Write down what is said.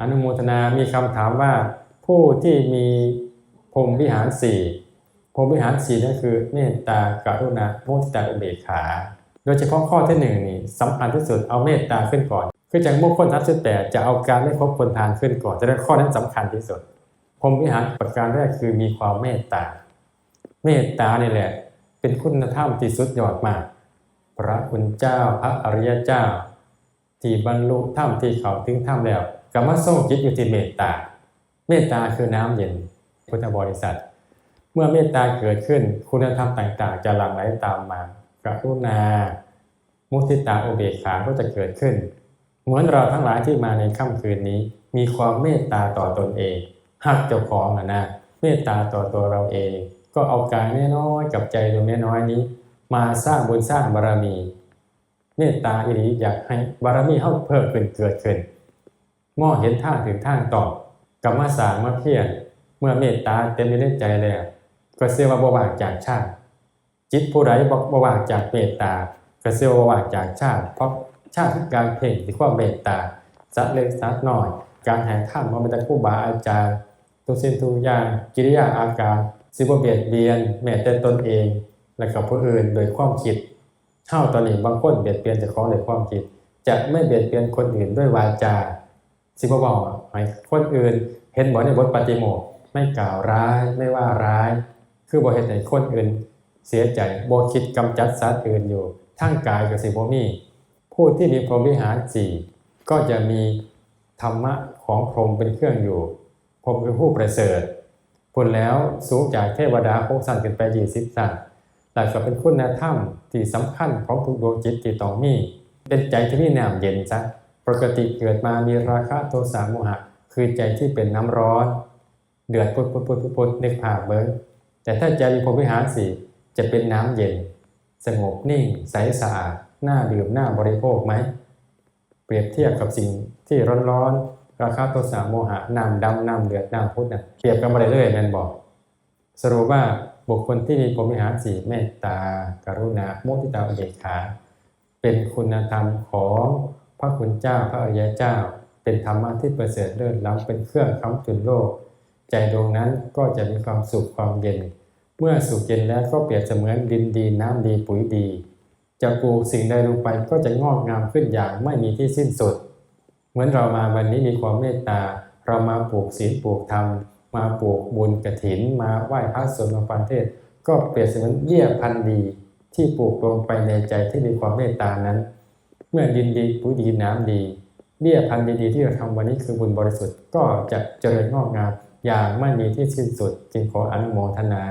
อนุโมทนา มีคำถามว่าผู้ที่มีพรมวิหารสี่พรมวิหารสี่นั่นคือเมตตากรุณามุทิตาอุเบกขา โดยเฉพาะข้อที่หนึ่งนี่สำคัญที่สุดเอาเมตตาขึ้นก่อน คือจากมุขคนทัศน์แต่จะเอาการไม่คบคนทานขึ้นก่อนจะได้ข้อนั้นสำคัญที่สุดพรมวิหารประการแรกคือมีความเมตตา เมตตานี่แหละเป็นคุณธรรมที่สุดยอดมาก พระคุณเจ้าพระอริยเจ้า ที่บรรลุธรรมที่เขาถึงธรรมแล้ว ก็มาทรงจิตอยู่ที่เมตตา เมตตาคือน้ำเย็นพุทธบริษัท เมื่อเมตตาเกิดขึ้นคุณธรรมต่าง ๆ จะหลั่งไหลตามมากรุณา มุทิตาอุเบกขาก็จะเกิดขึ้น เหมือนเราทั้งหลายที่มาในค่ำคืนนี้ มีความเมตตาต่อตนเองหักเจ้าของอะนะ เมตตาต่อตัวเราเอง ก็เอากายน้อยๆกับใจดวงน้อยๆนี้ มาสร้างบุญสร้างบารมี เมตตาอิริอยากให้บารมีเฮาเพิ่มขึ้นเกิดขึ้น มองเห็นทางถึงทางตอบกับมาสางมาเพียรเมื่อเมตตาเต็มอยู่ในใจแล้วก็เสียว่าบวางจากชาติจิตผู้ใดบ่บ่ว่างจากเมตตาก็เสียว่าว่างจากชาติ เพราะชาติการเพ่งที่ความเมตตาสัตว์เล็กสัตว์น้อย การแห่ท่านมาเป็นตะคู่บาอาจารย์ทุกสิ่งทุกอย่างกิริยาอาการสิบ่เบียดเบียนแม้แต่ตนเอง และกับผู้อื่นโดยความคิดเท่าตอนนี้บางคนเบียดเบียนจากของโดยความคิด จะไม่เบียดเบียนคนอื่นด้วยวาจา สิบบอกให้คนอื่น เห็นบอกในบทปฏิโมกข์ไม่กล่าวร้ายไม่ว่าร้าย คือบ่เห็นให้คนอื่น เสียใจบ่คิดกำจัดสัตว์อื่นอยู่ทั้งกายกับสิบ่มีผู้ที่มีพรหมวิหารสี่ก็จะมีธรรมะของพรหมเป็นเครื่องอยู่พรหมคือผู้ประเสริฐผลแล้วสูงจากเทวดาหกสั่นขึ้นไปยี่สิบสั่นแต่ก็เป็นคุณธรรมที่สำคัญของทุกดวงจิตที่ต้องมี เป็นใจที่มีน้ำเย็นซะ ปกติเกิดมามีราคะโทสะโมหะ คือใจที่เป็นน้ำร้อน เดือดปุดปุดปุดปุดปุดนึกภาเบิ้งแต่ถ้าใจมีพรมิหารสี่จะเป็นน้ำเย็น สงบนิ่ง ใสสะอาดน่าดื่มน่าบริโภคไหม เปรียบเทียบกับสิ่งที่ร้อนๆราคะโทสะโมหะน้ำดำน้ำเดือดน้ำพุดน่ะเปรียบกันมาเรื่อยๆแมนบอก สรุปว่าบุคคลที่มีพรมิหารสี่เมตตา กรุณาโมทิตาอเบกขา เป็นคุณธรรมของ พระคุณเจ้าพระอริยเจ้า เป็นธรรมะที่ประเสริฐเลิศล้ำเป็นเครื่องค้ำจุนโลก ใจดวงนั้นก็จะมีความสุขความเย็น เมื่อสุขเย็นแล้วก็เปรียบเสมือนดินดีน้ำดีปุ๋ยดี จะปลูกสิ่งใดลงไปก็จะงอกงามขึ้นอย่างไม่มีที่สิ้นสุด เหมือนเรามาวันนี้มีความเมตตา เรามาปลูกศีลปลูกธรรม มาปลูกบุญกระถิน มาไหว้พระสวดมนต์ฟังเทศ ก็เปรียบเสมือนเบี้ยพันดีที่ปลูกลงไปในใจที่มีความเมตตานั้น เมื่อดินดีปุ๋ยดีน้ำดีเบี้ยพันธุ์ดีๆที่เราทำวันนี้คือบุญบริสุทธิ์ก็จะเจริญงอกงามอย่างไม่มีที่สิ้นสุด จึงขออนุโมทนา